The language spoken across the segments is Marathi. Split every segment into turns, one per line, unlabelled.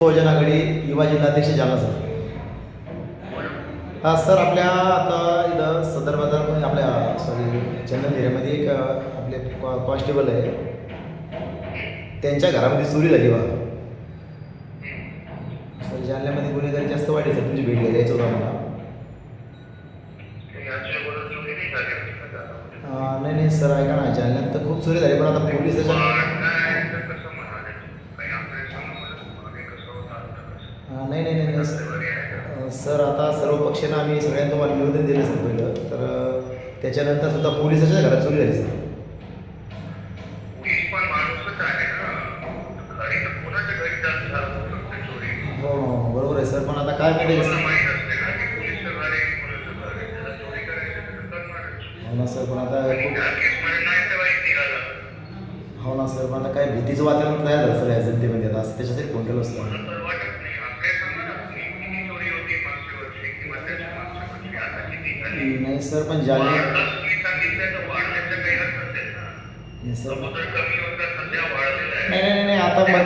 बहुजन आघाडी युवा जिल्हाध्यक्ष जालना सर. हा सर आपल्या आता इथं सदर बाजारमध्ये आपल्या सॉरी चंदन एरियामध्ये एक आपले कॉ- कॉन्स्टेबल आहे. त्यांच्या घरामध्ये चोरी झाली बा. सर जालन्यामध्ये गुन्हेगारी जास्त वाईट आहे सर तुमची भेट घ्यायला यायचं होतं मला नाही नाही सर ऐका ना जालन्यात तर खूप चोरी झाली पण आता पोलिसाच्या नाही नाही नाही नाही. सर आता सर्व पक्षांना आम्ही सगळ्यांना तुम्हाला निवेदन दिलं सर पहिलं. तर त्याच्यानंतर सुद्धा पोलिसाच्या घरात चोरी झाली सर. हो हो बरोबर आहे सर. पण आता काय माहिती सर? हो ना सर पण आता हो ना सर पण आता काय भीतीचं वातावरण तयार झालं सर या जनतेमध्ये. आता असं त्याच्यासाठी फोन केलं असतं नाही सर पण जालना नाही सर नाही नाही नाही आता मग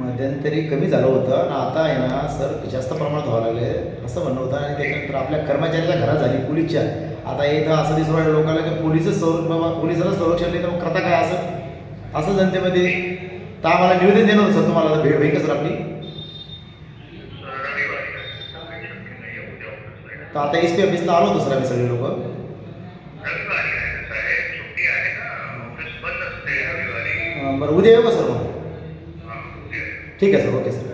मध्यंतरी कमी झालं होतं आणि आता आहे ना सर जास्त प्रमाणात व्हावं लागले. असं म्हणणं होतं आणि त्याच्यानंतर आपल्या कर्मचाऱ्याच्या घरात झाली पोलीसच्या. आता येतं असं दिसून राहिलं लोकांना की पोलीसच संरक्षण बाबा पोलिसाला संरक्षण नाही तर मग करता काय असं? असं जनतेमध्ये तर आम्हाला निवेदन देणं होतं सर तुम्हाला. भेट होईल का सर आपली? तर आता एस पी ऑफिसला आलो होतो सर आम्ही सगळे लोक. बरं उद्या येऊ का सर मग? ठीक आहे सर ओके सर.